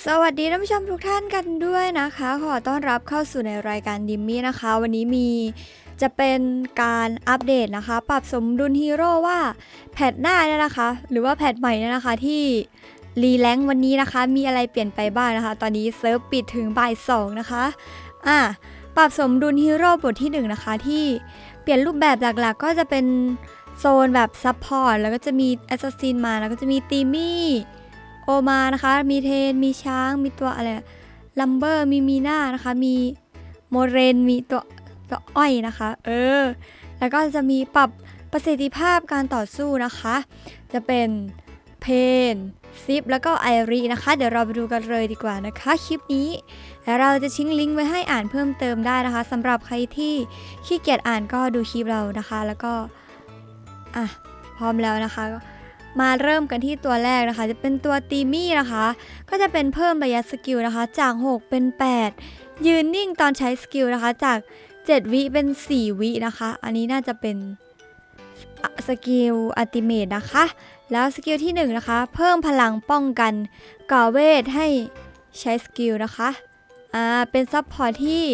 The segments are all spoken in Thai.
สวัสดีท่านผู้ชมทุกท่านกันด้วยนะคะ ขอต้อนรับเข้าสู่ในรายการดิมมี่นะคะ วันนี้มีจะเป็นการอัปเดตนะคะ ปรับสมดุลฮีโร่ว่าแพทหน้าเนี่ยนะคะ หรือว่าแพทใหม่เนี่ยนะคะที่รีแลงค์วันนี้นะคะ มีอะไรเปลี่ยนไปบ้างนะคะ ตอนนี้เซิร์ฟปิดถึงบ่ายสองนะคะอะปรับสมดุลฮีโร่บทที่หนึ่งนะคะที่เปลี่ยนรูปแบบหลักๆ ก็จะเป็นโซนแบบซับพอร์ตแล้วก็จะมีแอสซัสซินมาแล้วก็จะมีตีมี่ โอมานะคะ มีเทน มีช้าง มีตัวอะไร ลัมเบอร์ มีมีน่านะคะ มีโมเรน มีตัวตัวอ้อยนะคะ เออ แล้วก็จะมีปรับประสิทธิภาพการต่อสู้นะคะ จะเป็นเพนซิปแล้วก็ไอรีนะคะ เดี๋ยวเราไปดูกันเลยดีกว่านะคะ คลิปนี้แล้วเราจะทิ้งลิงก์ไว้ให้อ่านเพิ่มเติมได้นะคะสำหรับใครที่ขี้เกียจอ่านก็ดูคลิปเรานะคะ แล้วก็อะพร้อมแล้วนะคะ มาเริ่มกันที่ตัวแรกนะคะ จะเป็นตัวตีมี่นะคะ ก็จะเป็นเพิ่มระยะสกิลนะคะ จาก 6 เป็น 8 ยืนนิ่งตอนใช้สกิลนะคะ จาก 7 วิเป็น 4 วินะคะ อันนี้น่าจะเป็นสกิลอัติเมตนะคะ แล้วสกิลที่ 1 นะคะ เพิ่มพลังป้องกันก่อเวทให้ใช้สกิลนะคะ อ่า เป็นซับพอร์ตที่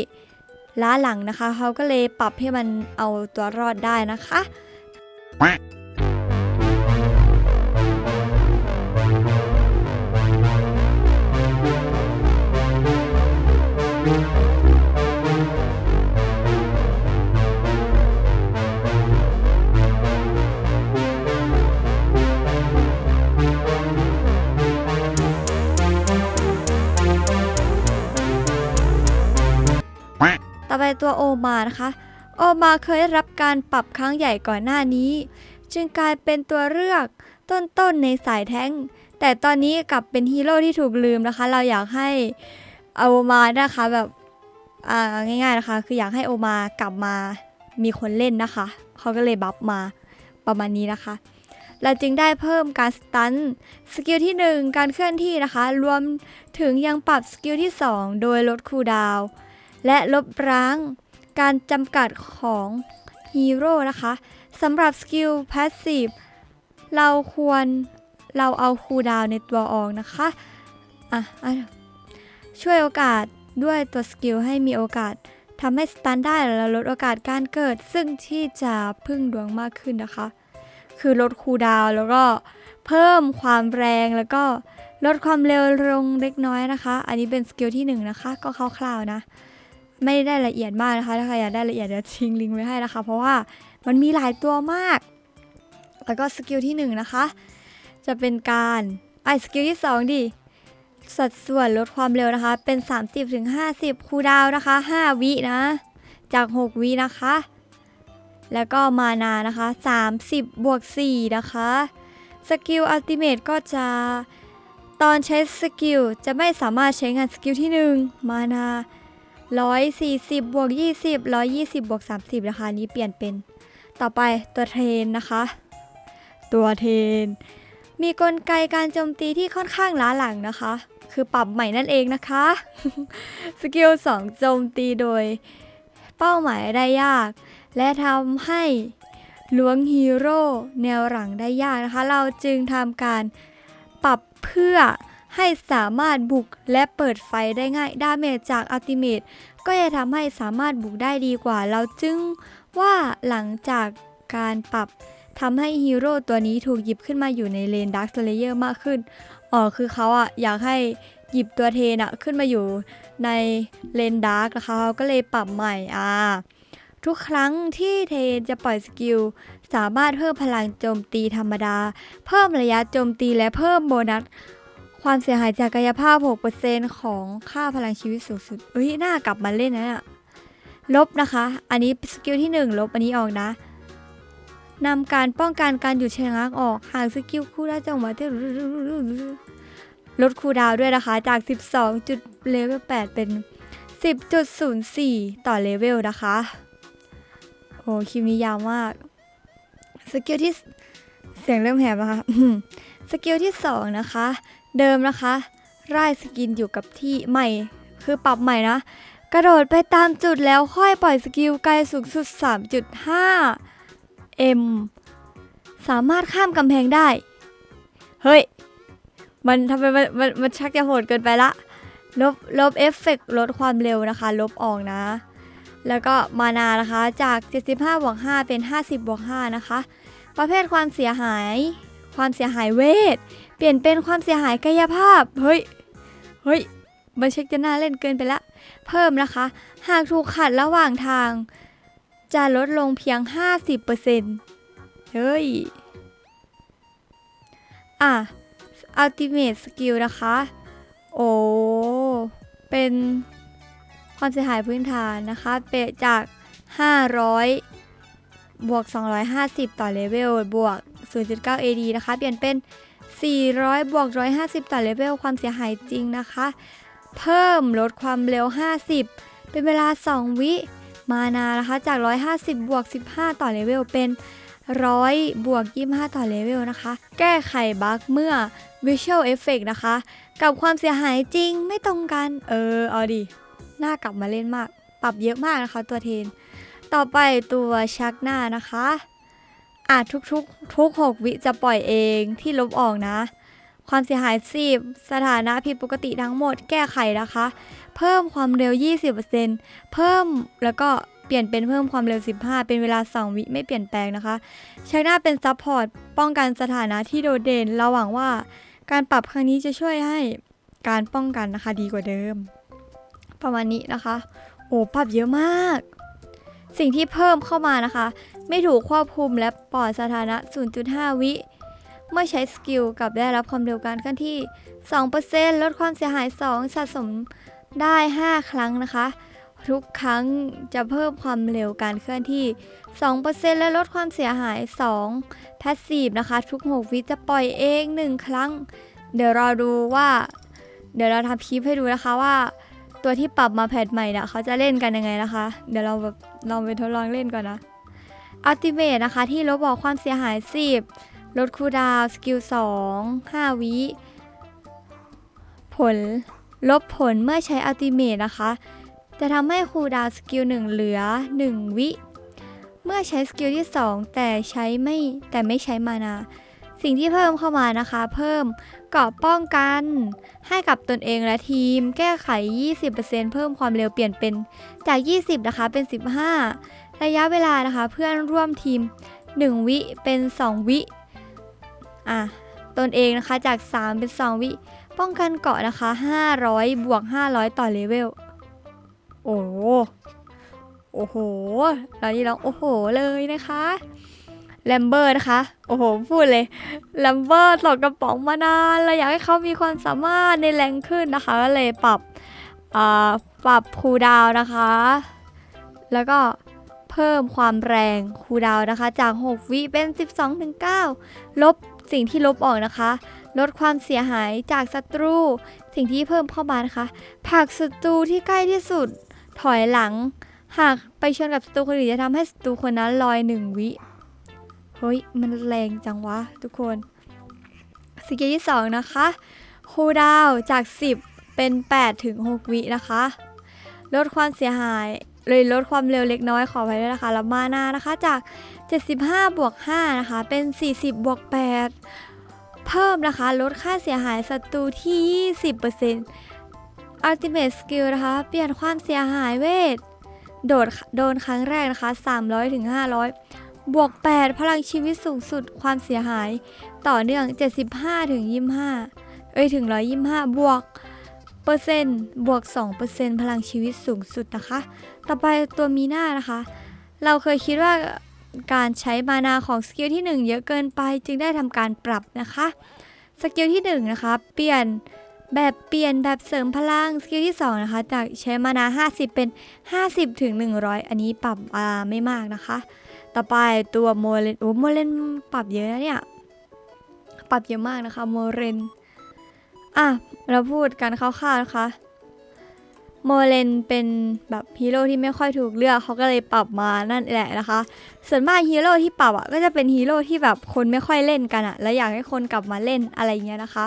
ล้าหลังนะคะ เขาก็เลยปรับให้มันเอาตัวรอดได้นะคะ ตัวโอมานะคะ โอมาเคยได้รับการปรับครั้งใหญ่ก่อนหน้านี้ จึงกลายเป็นตัวเลือกต้นๆในสายแท้ง แต่ตอนนี้กลับเป็นฮีโร่ที่ถูกลืมนะคะ เราอยากให้โอมานะคะแบบง่ายๆนะคะ คืออยากให้โอมากลับมามีคนเล่นนะคะ เขาก็เลยบัฟมาประมาณนี้นะคะ เราจึงได้เพิ่มการสตันสกิลที่ 1 การเคลื่อนที่นะคะ รวมถึงยังปรับสกิลที่ 2 โดยลดคูลดาวน์ และลบล้างการจำกัดของฮีโร่นะคะสำหรับสกิลพาสซีฟเราควรเราเอาคูดาวในตัวออกนะคะอะอะช่วยโอกาสด้วยตัวสกิลให้มีโอกาสทำให้สตันได้และลดโอกาสการเกิด ซึ่งที่จะพึ่งดวงมากขึ้นนะคะ คือลดคูดาวแล้วก็เพิ่มความแรงแล้วก็ลดความเร็วลงเล็กน้อยนะคะ อันนี้เป็นสกิลที่หนึ่งนะคะ ก็คร่าวๆนะ ไม่ได้ละเอียดมากนะคะ ถ้าใครอยากได้ละเอียดเดี๋ยวทิ้งลิงก์ไว้ให้นะคะ เพราะว่ามันมีหลายตัวมาก แล้วก็สกิลที่หนึ่งนะคะ จะเป็นการไอสกิลที่สองดิสัดส่วนลดความเร็วนะคะ เป็น30ถึงคูดาวนะคะ 5 วินะ จาก 6 วินะคะ แล้วก็มานานะคะ 30 บวก 4 นะคะ สกิลอัลติเมทก็จะตอนใช้สกิลจะไม่สามารถใช้งานสกิลที่ 1 มานา 140บวก20 120บวก30นะคะนนี้เปลี่ยนเป็น ต่อไปตัวเทรนนะคะ ตัวเทรน มีกลไกการโจมตีที่ค่อนข้างล้าหลังนะคะ คือปรับใหม่นั่นเองนะคะ สกิล2โจมตีโดย เป้าหมายได้ยาก และทำให้ล้วงฮีโร่แนวหลังได้ยากนะคะ เราจึงทำการปรับเพื่อ ให้สามารถบุกและเปิดไฟได้ง่ายดาเมจจากอัลติเมทก็จะทำให้สามารถบุกได้ดีกว่า เราจึงว่าหลังจากการปรับทำให้ฮีโร่ตัวนี้ถูกหยิบขึ้นมาอยู่ในเลนดักสเลเยอร์มากขึ้น อ๋อคือเขาอะอยากให้หยิบตัวเทนอะขึ้นมาอยู่ในเลนดาร์กนะคะเขาก็เลยปรับใหม่อ่าทุกครั้งที่เทนจะปล่อยสกิล สามารถเพิ่มพลังโจมตีธรรมดา เพิ่มระยะโจมตีและเพิ่มโบนัส ความเสียหายจากกายภาพ 6%ของค่าพลังชีวิตสูงสุดเอ้ย น่ากลับมาเล่นนะเนี่ยลบนะคะ อันนี้สกิลที่ 1 ลบอันนี้ออกนะนำการป้องกันการหยุดชะงักออกหากสกิลคู่ได้จังหวะที่ลดคูดาวด้วยนะคะ จาก 12 จุดเลเวล 8 เป็น 10.04 ต่อเลเวลนะคะ โอ้คลิปนี้ยาวมาก สกิลที่เสียงเริ่มแหบนะคะสกิลที่ 2 นะคะ เดิมนะคะไล่สกินอยู่กับที่ใหม่ คือปรับใหม่นะ กระโดดไปตามจุดแล้วค่อยปล่อยสกิลไกลสูงสุด 3.5 m สามารถข้ามกำแพงได้ เฮ้ย มันทำไมมันมันมันชักจะโหดเกินไปละ ลบลบเอฟเฟกต์ลดความเร็วนะคะ ลบออกนะ แล้วก็มานานะคะจาก 75บวก5เป็น 50บวก5นะคะ ประเภทความเสียหาย ความเสียหายเวท เปลี่ยนเป็นความเสียหายกายภาพ เฮ้ย เฮ้ยมันเช็คจะน่าเล่นเกินไปละ เพิ่มนะคะ หากถูกขัดระหว่างทาง จะลดลงเพียง 50%เฮ้ย อะ ultimate skill นะคะ โอ้ เป็นความเสียหายพื้นฐานนะคะ เปจาก 500 บวก 250 ต่อเลเวล บวก 0.9 AD นะคะ เปลี่ยนเป็น 400 บวก 150 ต่อเลเวลความเสียหายจริงนะคะ เพิ่มลดความเร็ว 50 เป็นเวลา 2 วิมานานะคะจาก 150 บวก 15 ต่อเลเวลเป็น 100 บวก 25 ต่อเลเวลนะคะ แก้ไขบั๊กเมื่อ Visual Effect นะคะ กับความเสียหายจริงไม่ตรงกัน เออ เอาดิน่ากลับมาเล่นมาก ปรับเยอะมากนะคะตัวเทน ต่อไปตัวชักหน้านะคะ อาจทุกทุกทุก6วิจะปล่อยเองที่ลบออกนะ ความเสียหาย10สถานะผิดปกติทั้งหมดแก้ไขนะคะ เพิ่มความเร็ว 20%เพิ่มแล้วก็เปลี่ยนเป็นเพิ่มความเร็ว 15 เป็นเวลา 2 วิไม่เปลี่ยนแปลงนะคะชักหน้าเป็นซับพอร์ตป้องกันสถานะที่โดดเด่นเราหวังว่าการปรับครั้งนี้จะช่วยให้การป้องกันนะคะดีกว่าเดิม ประมาณนี้นะคะ โอ้ปรับเยอะมาก สิ่งที่เพิ่มเข้ามานะคะ ไม่ถูกควบคุมและปล่อยสถานะ 0.5 วิ เมื่อใช้สกิลกับได้รับความเร็วการเคลื่อนที่ 2%ลดความเสียหาย 2 สะสมได้ 5 ครั้งนะคะ ทุกครั้งจะเพิ่มความเร็วการเคลื่อนที่ 2%และลดความเสียหาย 2 แพสซีฟนะคะ ทุก 6 วิจะปล่อยเอง 1 ครั้ง เดี๋ยวรอดูว่า เดี๋ยวเราทำคลิปให้ดูนะคะว่าตัวที่ปรับมาแพทใหม่เนี่ยเขาจะเล่นกันยังไงนะคะ เดี๋ยวเราแบบลองไปทดลองเล่นก่อนนะ อัลติเม e นะคะที่ลบบอกความเสียหาย 10 ลดคูดาวสกิล 2 5 วิ ผลลบผลเมื่อใช้อัลติเม e นะคะ จะทำให้คูดาวสกิล 1 เหลือ 1 วิ เมื่อใช้สกิลที่ 2 แต่ใช้ไม่แต่ไม่ใช้มานาสิ่งที่เพิ่มเข้ามานะคะ เพิ่มเกาะป้องกันให้กับตนเองและทีม แก้ไข 20%เพิ่มความเร็วเปลี่ยนเป็นจาก 20 นะคะเป็น 15 ระยะเวลานะคะเพื่อนร่วมทีม 1 วิเป็น 2 วิอะตนเองนะคะจาก 3 เป็น 2 วิ ป้องกันเกาะนะคะ 500 บวก 500 ต่อเลเวล โอ้โหโอ้โหเรานี่ร้องโอ้โหเลยนะคะแลมเบอร์นะคะ โอ้โห พูดเลยแลมเบอร์ตกกระป๋องมานานเราอยากให้เขามีความสามารถในแรงขึ้นนะคะก็เลยปรับอ่าปรับคูดาวนะคะ แล้วก็ เพิ่มความแรงคูดาวนะคะ จาก 6 วิเป็น 12ถึง9ลบสิ่งที่ลบออกนะคะ ลดความเสียหายจากศัตรู สิ่งที่เพิ่มเข้ามานะคะผักศัตรูที่ใกล้ที่สุด ถอยหลัง หากไปชนกับศัตรูคนอื่นจะทำให้ศัตรูคนนั้นลอยหนึ่งวิเฮ้ยมันแรงจังวะทุกคนสกิลที่ 2 นะคะคูดาวจาก 10 เป็น 8 ถึง 6 วินะคะ ลดความเสียหาย เลยลดความเร็วเล็กน้อยขอไปด้วยนะคะแล้วมานานะคะจาก 75 บวก 5 นะคะ เป็น 40 บวก 8 เพิ่มนะคะ ลดค่าเสียหายศัตรูที่ 20% Ultimate Skill นะคะ เปลี่ยนความเสียหายเวท โดดโดนครั้งแรกนะคะ 300ถึง500 บวก 8 พลังชีวิตสูงสุดความเสียหาย ต่อเนื่อง 75ถึง25เอ้ยถึง 125 บวก เปอร์เซ็นต์บวก 2%พลังชีวิตสูงสุดนะคะ ต่อไปตัวมีหน้านะคะ เราเคยคิดว่าการใช้มานาของสกิลที่ 1 เยอะเกินไปจึงได้ทำการปรับนะคะสกิลที่1นะคะเปลี่ยนแบบเปลี่ยนแบบเสริมพลังสกิลที่2นะคะจากใช้มานา 50 เป็น 50 ถึง 100 อันนี้ปรับอ่าไม่มากนะคะ ต่อไปตัวโมเลนโอ้โมเลนปรับเยอะนะเนี่ย ปรับเยอะมากนะคะโมเรน อะ เราพูดกันคร่าวๆนะคะ โมเลนเป็นแบบฮีโร่ที่ไม่ค่อยถูกเลือกเขาก็เลยปรับมานั่นแหละนะคะ ส่วนมากฮีโร่ที่ปรับอะก็จะเป็นฮีโร่ที่แบบคนไม่ค่อยเล่นกันอะ แล้วอยากให้คนกลับมาเล่นอะไรเงี้ยนะคะ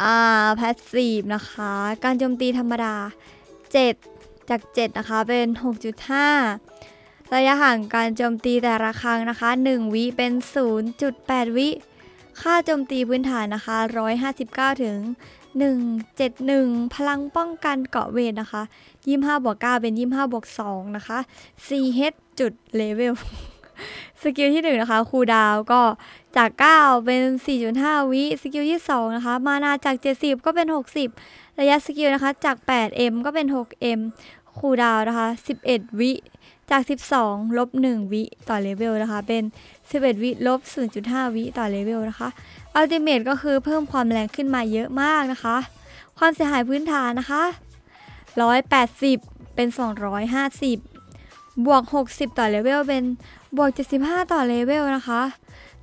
อ่าแพสซีฟนะคะ การโจมตีธรรมดา 7 จาก 7 นะคะ เป็น 6.5 ระยะห่างการโจมตีแต่ละครั้งนะคะ 1 วิเป็น 0.8 วิ ค่าโจมตีพื้นฐานนะคะ 159 ถึง 171 พลังป้องกันเกาะเวทนะคะ 25บวก9เป็น 25บวก2นะคะ 4h จุดเลเวลสกิลที่1นะคะคูดาวก็จาก 9 เป็น 4.5 วิสกิลที่ 2 นะคะ มานาจาก 70 ก็เป็น 60 ระยะสกิลนะคะจาก 8m ก็เป็น 6m คูดาวน์นะคะ 11 วิ จาก 12 ลบ 1 วิ ต่อเลเวลนะคะ เป็น 11 วิลบ 0.5 วิต่อเลเวลนะคะอัลติเมทก็คือเพิ่มความแรงขึ้นมาเยอะมากนะคะ ความเสียหายพื้นฐานนะคะ 180 เป็น 250 บวก 60 ต่อเลเวลเป็นบวก 75 ต่อเลเวลนะคะ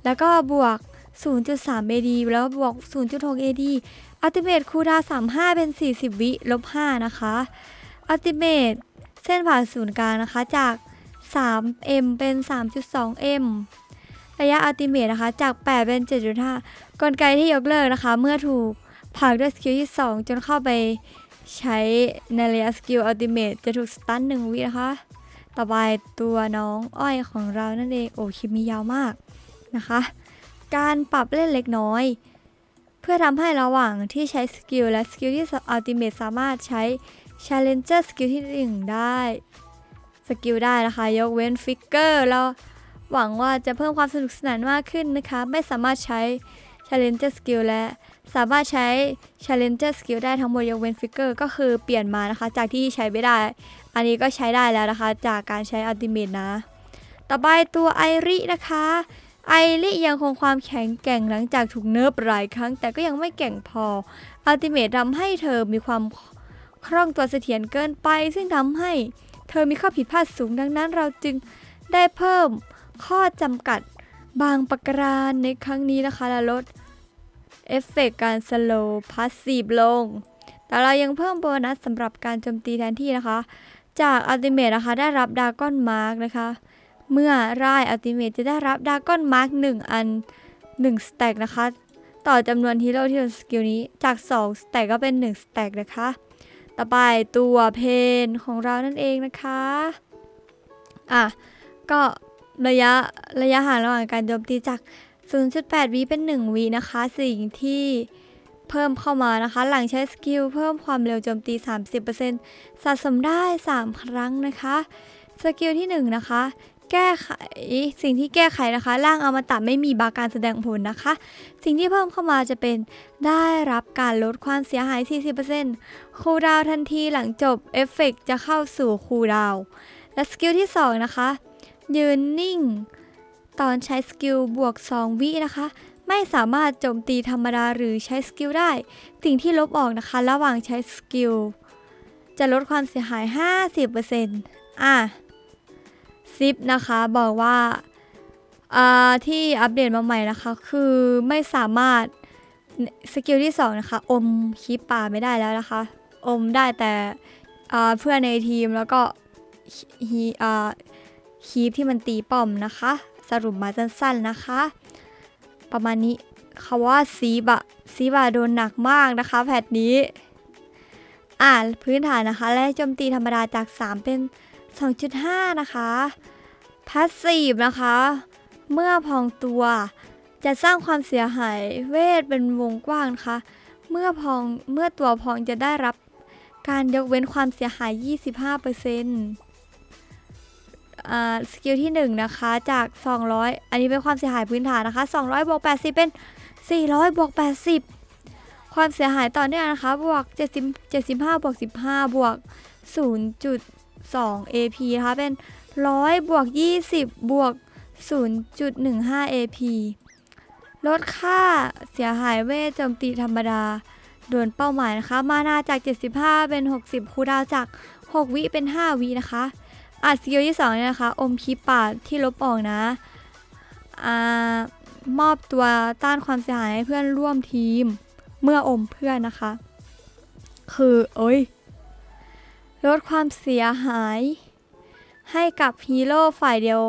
แล้วก็บวก 0.3 AD แล้วบวก 0.6 AD อัลติเมทคูดา35 เป็น 40 วิลบ 5 นะคะอัลติเมทเส้นผ่าศูนย์กลางนะคะจาก 3M เป็น 3.2M ระยะอัลติเมทนะคะ จาก 8 เป็น 7.5 กลไกที่ยกเลิกนะคะ เมื่อถูกผักด้วยสกิลที่ 2 จนเข้าไปใช้ในระยะสกิลอัลติเมทจะถูกสตัน1วินะคะ ต่อไปตัวน้องอ้อยของเรานั่นเอง โอ้คลิปมียาวมากนะคะ การปรับเล่นเล็กน้อย เพื่อทำให้ระหว่างที่ใช้สกิลและสกิลที่อัลติเมทสามารถใช้ Challenger สกิลที่ 1 ได้ สกิลได้นะคะ ยกเว้นฟิกเกอร์แล้ว หวังว่าจะเพิ่มความสนุกสนานมากขึ้นนะคะ ไม่สามารถใช้ Challenger skill และสามารถใช้ Challenger skill ได้ทั้งหมดยกเว้นฟิกเกอร์ก็คือเปลี่ยนมานะคะ จากที่ใช้ไม่ได้ อันนี้ก็ใช้ได้แล้วนะคะ จากการใช้อัลติเมทนะ ต่อไปตัวไอรินะคะ ไอริยังคงความแข็งแกร่งหลังจากถูกเนิร์ฟหลายครั้ง แต่ก็ยังไม่แกร่งพออัลติเมททำให้เธอมีความคล่องตัวเสถียรเกินไป ซึ่งทำให้เธอมีข้อผิดพลาดสูงดังนั้นเราจึงได้เพิ่ม ข้อจำกัดบางประการในครั้งนี้นะคะและลดเอฟเฟกต์การสโลว์พาสซีฟลง แต่เรายังเพิ่มโบนัสสำหรับการโจมตีแทนที่นะคะ จากอัลติเมทนะคะได้รับดากอนมาร์กนะคะ เมื่อร่ายอัลติเมทจะได้รับดากอนมาร์ก1อัน1สแต็กนะคะ ต่อจำนวนฮีโร่ที่โดนสกิลนี้จาก2สแต็กก็เป็น1สแต็กนะคะ ต่อไปตัวเพนของเรานั่นเองนะคะ อะ ก็ ระยะระยะห่างระหว่างการโจมตีจาก 0.8 วิเป็น 1 วินะคะ สิ่งที่เพิ่มเข้ามานะคะ หลังใช้สกิลเพิ่มความเร็วโจมตี 30%สะสมได้ 3 ครั้งนะคะ สกิลที่ 1 นะคะ แก้ไขสิ่งที่แก้ไขนะคะ ร่างอมตะไม่มีบาการแสดงผลนะคะ สิ่งที่เพิ่มเข้ามาจะเป็นได้รับการลดความเสียหาย 40%คูลดาวทันทีหลังจบเอฟเฟกต์จะเข้าสู่คูลดาวและสกิลที่ 2 นะคะ ยืนนิ่ง ตอนใช้สกิลบวก 2 วินะคะ ไม่สามารถโจมตีธรรมดาหรือใช้สกิลได้ สิ่งที่ลบออกนะคะ ระหว่างใช้สกิล จะลดความเสียหาย 50%อะซิปนะคะบอกว่าที่อัปเดตมาใหม่นะคะ คือไม่สามารถสกิลที่ 2 นะคะ อมคีปป่าไม่ได้แล้วนะคะ อมได้แต่เพื่อนในทีมแล้วก็ฮี คีปที่มันตีป้อมนะคะ สรุปมาสั้นๆนะคะ ประมาณนี้เขาว่าซีบะซีบะโดนหนักมากนะคะ แพทนี้ อ่าพื้นฐานนะคะ และโจมตีธรรมดาจาก 3 เป็น 2.5 นะคะพาสซีฟนะคะ เมื่อพองตัวจะสร้างความเสียหายเวทเป็นวงกว้างนะคะ เมื่อพองเมื่อตัวพองจะได้รับการยกเว้นความเสียหาย 25%อ่า สกิลที่1นะคะจาก 200 อันนี้เป็นความเสียหายพื้นฐานนะคะ 200บวก80 เป็น 400บวก80 ความเสียหายต่อเนื่องนะคะบวก70 75บวก15 บวก 0.2 AP นะคะเป็น 100บวก20 บวก 0.15 AP ลดค่าเสียหายเวทโจมตีธรรมดาโดนเป้าหมายนะคะ มานาจาก 75 เป็น 60 คูดาวจาก 6 วิเป็น 5 วินะคะ อะสกิลที่2เนี่ยนะคะ อมคีปาดที่ลบออกนะอ่ามอบตัวต้านความเสียหายให้เพื่อนร่วมทีม เมื่ออมเพื่อนนะคะ คือเอ้ย ลดความเสียหาย ให้กับฮีโร่ฝ่ายเดียว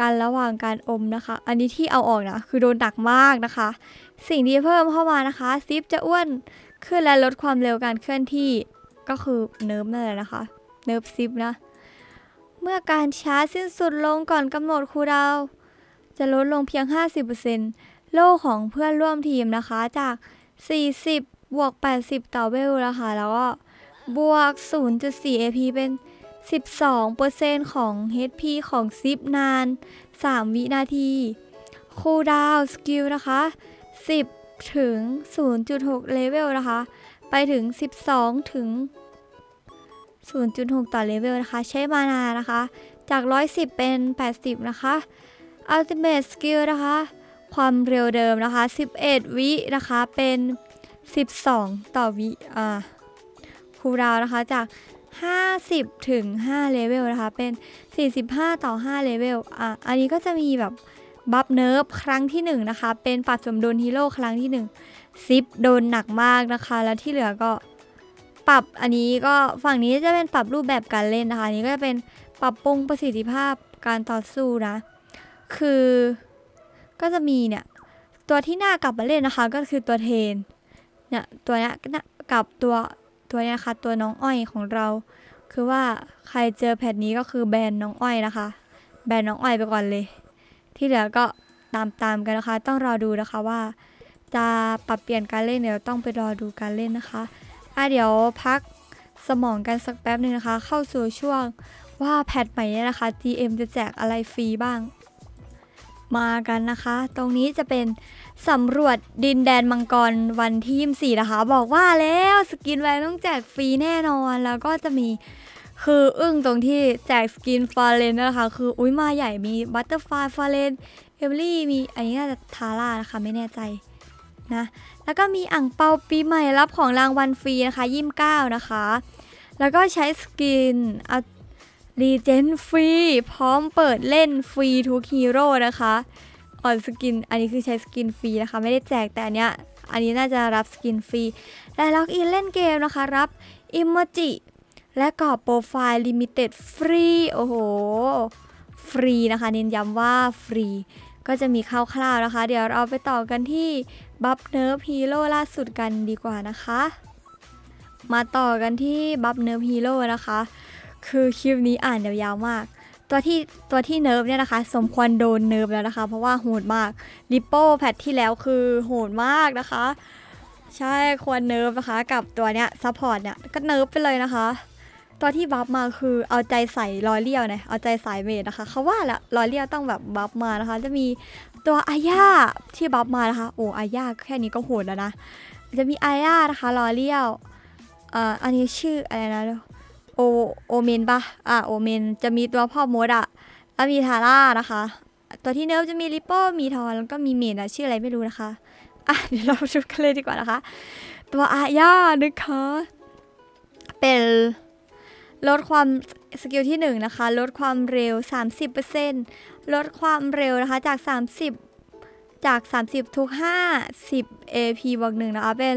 กันระหว่างการอมนะคะ อันนี้ที่เอาออกนะ คือโดนหนักมากนะคะ สิ่งที่เพิ่มเข้ามานะคะซิปจะอ้วนขึ้นและลดความเร็วการเคลื่อนที่ ก็คือเนิร์ฟนั่นแหละนะคะ เนิร์ฟซิปนะ เมื่อการชาร์จสิ้นสุดลงก่อนกำหนดคูลดาวน์จะลดลงเพียง 50%โล่ของเพื่อนร่วมทีมนะคะจาก 40 บวก 80 ต่อเวลนะคะแล้วก็บวก 0.4 AP เป็น 12%ของ HP ของซิปนาน 3 วินาที คูลดาวน์สกิลนะคะ 10 ถึง 0.6 เลเวลนะคะ ไปถึง 12 ถึง 0.6 ต่อเลเวลนะคะ ใช้มานานะคะ จาก 110 เป็น 80 นะคะ Ultimate Skill นะคะ ความเร็วเดิมนะคะ 11 วินะคะ เป็น 12 ต่อวิอ่าคูดาวน์นะคะ จาก 50 ถึง 5 เลเวลนะคะ เป็น 45 ต่อ 5 เลเวลอะอันนี้ก็จะมีแบบบัฟเนิร์ฟครั้งที่ 1 นะคะ เป็นปรับสมดุลฮีโร่ครั้งที่ 1 ซิปโดนหนักมากนะคะ แล้วที่เหลือก็ ปรับอันนี้ก็ฝั่งนี้จะเป็นปรับรูปแบบการเล่นนะคะอันนี้ก็จะเป็นปรับปรุงประสิทธิภาพการต่อสู้นะ คือก็จะมีเนี่ยตัวที่น่ากลับมาเล่นนะคะ ก็คือตัวเทนเนี่ยตัวเนี้ยกับตัวตัวเนี้ยนะคะตัวน้องอ้อยของเรา คือว่าใครเจอแพทนี้ก็คือแบนน้องอ้อยนะคะ แบนน้องอ้อยไปก่อนเลย ที่เหลือก็ตามตามกันนะคะ ต้องรอดูนะคะว่า จะปรับเปลี่ยนการเล่นเดี๋ยวต้องไปรอดูการเล่นนะคะ อะเดี๋ยวพักสมองกันสักแป๊บหนึ่งนะคะ เข้าสู่ช่วงว่าแพทใหม่เนี่ยนะคะ GM จะแจกอะไรฟรีบ้าง มากันนะคะ ตรงนี้จะเป็นสำรวจดินแดนมังกรวันที่ 24 นะคะ บอกว่าแล้วสกินแวนต้องแจกฟรีแน่นอนแล้วก็จะมีคืออึ้งตรงที่แจกสกินฟาเรนนะคะ คืออุ้ยมาใหญ่มีบัตเตอร์ฟลายฟาเรนเอมลี่มีอันนี้น่าจะทาร่านะคะไม่แน่ใจนะ แล้วก็มีอ่างเปาปีใหม่รับของรางวัลฟรีนะคะยี่สิบเก้านะคะ แล้วก็ใช้สกินอรีเจนฟรีพร้อมเปิดเล่นฟรีทุกฮีโร่นะคะออนสกิน อันนี้คือใช้สกินฟรีนะคะ ไม่ได้แจกแต่อันเนี้ยอันนี้น่าจะรับสกินฟรีและล็อกอินเล่นเกมนะคะ รับอิโมจิและกรอบโปรไฟล์ลิมิเต็ดฟรี โอ้โห ฟรีนะคะ เน้นย้ำว่าฟรี ก็จะมีคร่าวๆนะคะ เดี๋ยวเราไปต่อกันที่บัฟเนิร์ฟฮีโร่ล่าสุดกันดีกว่านะคะ มาต่อกันที่บัฟเนิร์ฟฮีโร่นะคะ คือคลิปนี้อ่านยาวๆมาก ตัวที่ตัวที่เนิร์ฟเนี่ยนะคะ สมควรโดนเนิร์ฟแล้วนะคะ เพราะว่าโหดมากลิปโป้แพทที่แล้วคือโหดมากนะคะ ใช่ควรเนิร์ฟนะคะ กับตัวเนี้ยซัพพอร์ตเนี่ยก็เนิร์ฟไปเลยนะคะ ตัวที่บัฟมาคือเอาใจใส่รอยเลี้ยวนี่ยเอาใจสายเมดนะคะเขาว่าละรอยเลี้ยวต้องแบบบัฟมานะคะ จะมีตัวอาญาที่บัฟมานะคะ โอ้อาญาแค่นี้ก็โหดแล้วนะ จะมีอาญานะคะรอยเลี้ยวอ่าอันนี้ชื่ออะไรนะโอโอเมนปะอ่าโอเมนจะมีตัวพ่อมดอะแล้วมีทาร่านะคะ ตัวที่เนิร์ฟจะมีริปโป้มีทอนแล้วก็มีเมดอะชื่ออะไรไม่รู้นะคะอะเดี๋ยวเราดูกันเลยดีกว่านะคะ ตัวอาญานะคะ เป็น ลดความสกิลที่1นะคะลดความเร็ว 30%ลดความเร็วนะคะจาก 30 จาก 30 ทุก5 10 AP บวก1นะคะเป็น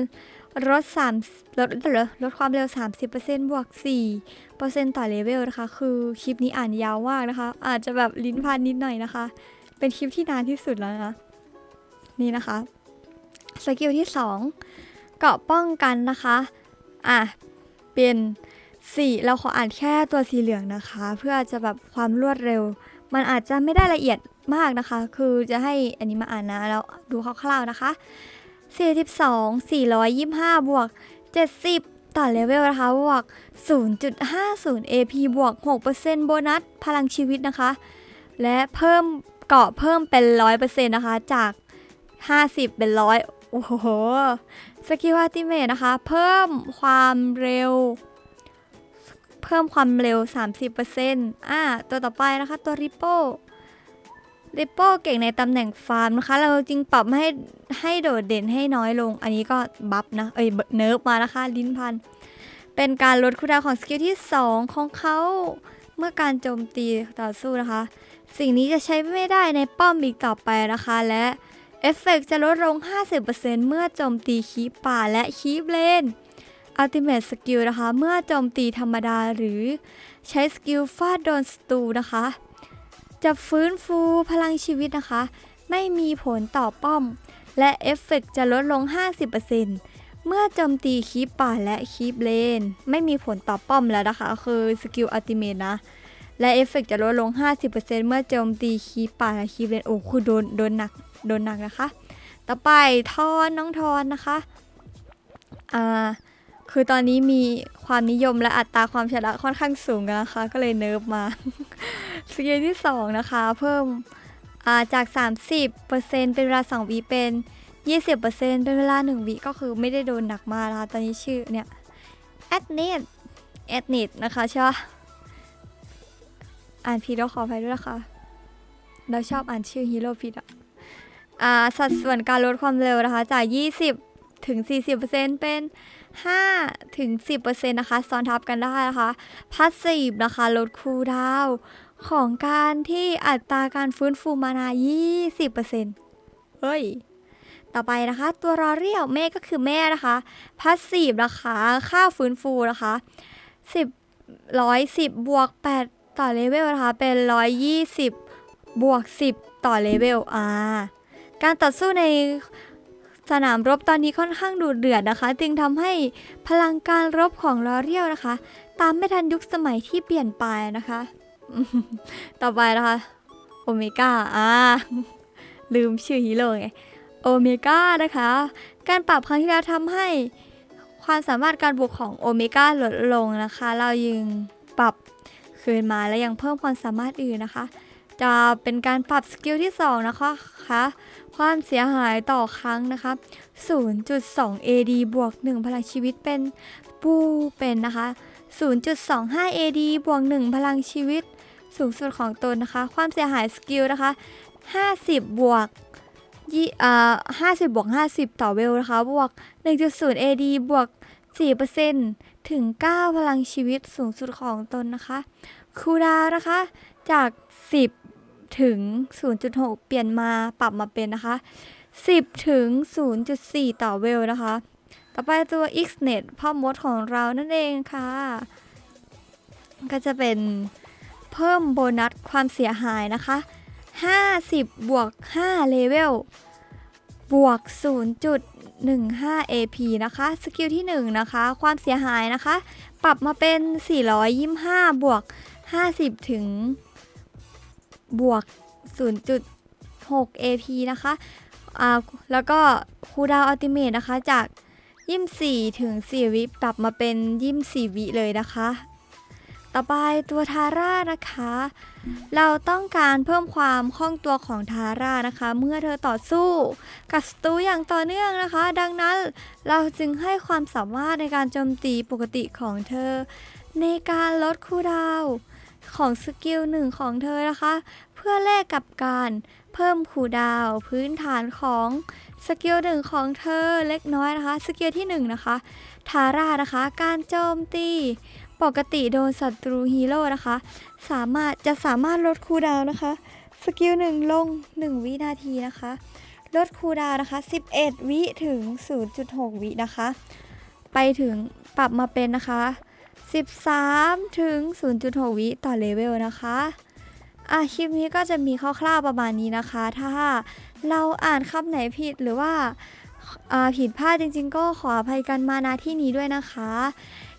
ลด3ลดลดลดความเร็ว 30%บวก4%ต่อเลเวลนะคะ คือคลิปนี้อ่านยาวมากนะคะ อาจจะแบบลิ้นพันนิดหน่อยนะคะ เป็นคลิปที่นานที่สุดแล้วนะ นี่นะคะสกิลที่ 2 เกาะป้องกันนะคะ อะ เป็น สี่เราขออ่านแค่ตัวสีเหลืองนะคะ เพื่อจะแบบความรวดเร็ว มันอาจจะไม่ได้ละเอียดมากนะคะ คือจะให้อันนี้มาอ่านนะแล้วดูคร่าวๆนะคะ 42 425 บวก 70ต่อเลเวลนะคะบวก 0.50 AP บวก 6%โบนัส พลังชีวิตนะคะ และเพิ่มเกาะเพิ่มเป็น 100%นะคะ จาก 50 เป็น 100 โอ้โห สกิลอัติเมทนะคะ เพิ่มความเร็ว เพิ่มความเร็ว 30%อ่าตัวต่อไปนะคะตัวริปโป้ริปโป้เก่งในตำแหน่งฟาร์มนะคะ เราจริงปรับให้ให้โดดเด่นให้น้อยลง อันนี้ก็บัฟนะ เอ้ยเนิร์ฟมานะคะ ลิ้นพัน เป็นการลดคูลดาวของสกิลที่ 2 ของเขาเมื่อการโจมตีต่อสู้นะคะ สิ่งนี้จะใช้ไม่ได้ในป้อมอีกต่อไปนะคะ และเอฟเฟกต์จะลดลง 50%เมื่อโจมตีคีปป่าและคีปเลน Ultimate Skill นะคะ เมื่อโจมตีธรรมดาหรือใช้สกิลฟาดโดนศัตรูนะคะ จะฟื้นฟูพลังชีวิตนะคะ ไม่มีผลต่อป้อม และเอฟเฟกต์จะลดลง 50%เมื่อโจมตีคีปป่าและคีปเลน ไม่มีผลต่อป้อมแล้วนะคะ คือสกิลอัลติเมทนะ และเอฟเฟกต์จะลดลง 50%เมื่อโจมตีคีปป่าและคีปเลน โอ้คือโดนโดนหนักโดนหนักนะคะ ต่อไปทอนน้องทอนนะคะ อ่า คือตอนนี้มีความนิยมและอัตราความชนะค่อนข้างสูงนะคะ ก็เลยเนิร์ฟมา สกิลที่สองนะคะ เพิ่มาจาก 30%เป็นเวลา 2 วิเป็น 20%เป็นเวลา 1 วิก็คือไม่ได้โดนหนักมากนะคะ ตอนนี้ชื่อเนี่ย a d n e t a d n e t นะคะใช่ปะอ่านผิดแล้วขออภัยด้วยนะคะ เราชอบอ่านชื่อฮีโร่ผิดอะสัดส่วนการลดความเร็วนะคะ จาก 20 ถึง 40%เป็น 5ถึง10%นะคะซ้อนทับกันได้นะคะพาสซีฟนะคะลดคูลดาวของการที่อัตราการฟื้นฟูมานา 20%เฮ้ย ต่อไปนะคะ ตัวรอเรียวแม่ก็คือแม่นะคะพาสซีฟนะคะ ค่าฟื้นฟูนะคะ 10 110 บวก 8 ต่อเลเวลนะคะ เป็น 120 บวก 10 ต่อเลเวลอ่าการต่อสู้ใน สนามรบตอนนี้ค่อนข้างดูเดือดนะคะ จึงทำให้พลังการรบของลอเรียลนะคะ ตามไม่ทันยุคสมัยที่เปลี่ยนไปนะคะ ต่อไปนะคะโอเมก้าอ่าลืมชื่อฮีโร่ไงโอเมก้านะคะ การปรับครั้งที่แล้วทำให้ความสามารถการบวกของโอเมก้าลดลงนะคะ เรายังปรับคืนมาและยังเพิ่มความสามารถอื่นนะคะ จะเป็นการปรับสกิลที่2นะคะคะ ความเสียหายต่อครั้งนะคะ 0.2 AD บวก 1 พลังชีวิตเป็นปูเป็นนะคะ 0.25 AD บวก 1 พลังชีวิตสูงสุดของตนนะคะ ความเสียหายสกิลนะคะ 50 บวกยี่อ่า50บวก50ต่อเวลนะคะ บวก1.0 AD บวก4%ถึง9พลังชีวิตสูงสุดของตนนะคะ คูดาวน์นะคะ จาก 10 ถึง 0.6 เปลี่ยนมาปรับมาเป็นนะคะ 10 ถึง 0.4 ต่อเวลนะคะ ต่อไปตัว Xnet พ่อมดของเรานั่นเองค่ะ ก็จะเป็นเพิ่มโบนัสความเสียหายนะคะ 50 บวก 5 เลเวล บวก 0.15 AP นะคะ สกิลที่ 1 นะคะ ความเสียหายนะคะ ปรับมาเป็น 425 บวก 50 ถึง บวก 0.6 AP นะคะอ่าแล้วก็คูดาวอัลติเมทนะคะจากยิม4ถึง4วิปรับมาเป็นยิม4วิเลยนะคะ ต่อไปตัวทาร่านะคะ เราต้องการเพิ่มความคล่องตัวของทาร่านะคะ เมื่อเธอต่อสู้กับศัตรูอย่างต่อเนื่องนะคะ ดังนั้นเราจึงให้ความสามารถในการโจมตีปกติของเธอ ในการลดคูดาวของสกิลหนึ่งของเธอนะคะ พื่อแลกกับการเพิ่มคูดาวพื้นฐานของสกิลหนึ่งของเธอเล็กน้อยนะคะ สกิลที่หนึ่งนะคะทาร่านะคะ การโจมตีปกติโดนศัตรูฮีโร่นะคะ สามารถจะสามารถลดคูดาวนะคะสกิลหนึ่งลง 1 วินาทีนะคะ ลดคูดาวน์นะคะ 11 วิถึง 0.6 วินะคะ ไปถึงปรับมาเป็นนะคะ 13 ถึง 0.6 วิต่อเลเวลนะคะ อะคลิปนี้ก็จะมีคร่าวๆประมาณนี้นะคะ ถ้าเราอ่านคำไหนผิดหรือว่าผิดพลาดจริงๆ ก็ขออภัยกันมาณที่นี้ด้วยนะคะ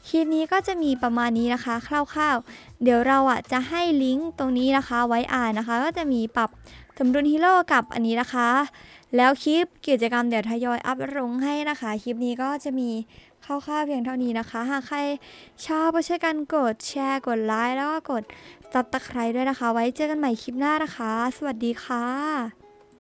คลิปนี้ก็จะมีประมาณนี้นะคะ คร่าวๆ เดี๋ยวเราอะจะให้ลิงก์ตรงนี้นะคะ ไว้อ่านนะคะ ก็จะมีปรับสมดุลฮีโร่กับอันนี้นะคะ แล้วคลิปกิจกรรมเดี๋ยวทยอยอัพลงให้นะคะ คลิปนี้ก็จะมีคร่าวๆเพียงเท่านี้นะคะ หากใครชอบก็ช่วยกันกดแชร์กดไลค์แล้วก็กด ตับตะไคร้ด้วยนะคะ ไว้เจอกันใหม่คลิปหน้านะคะ สวัสดีค่ะ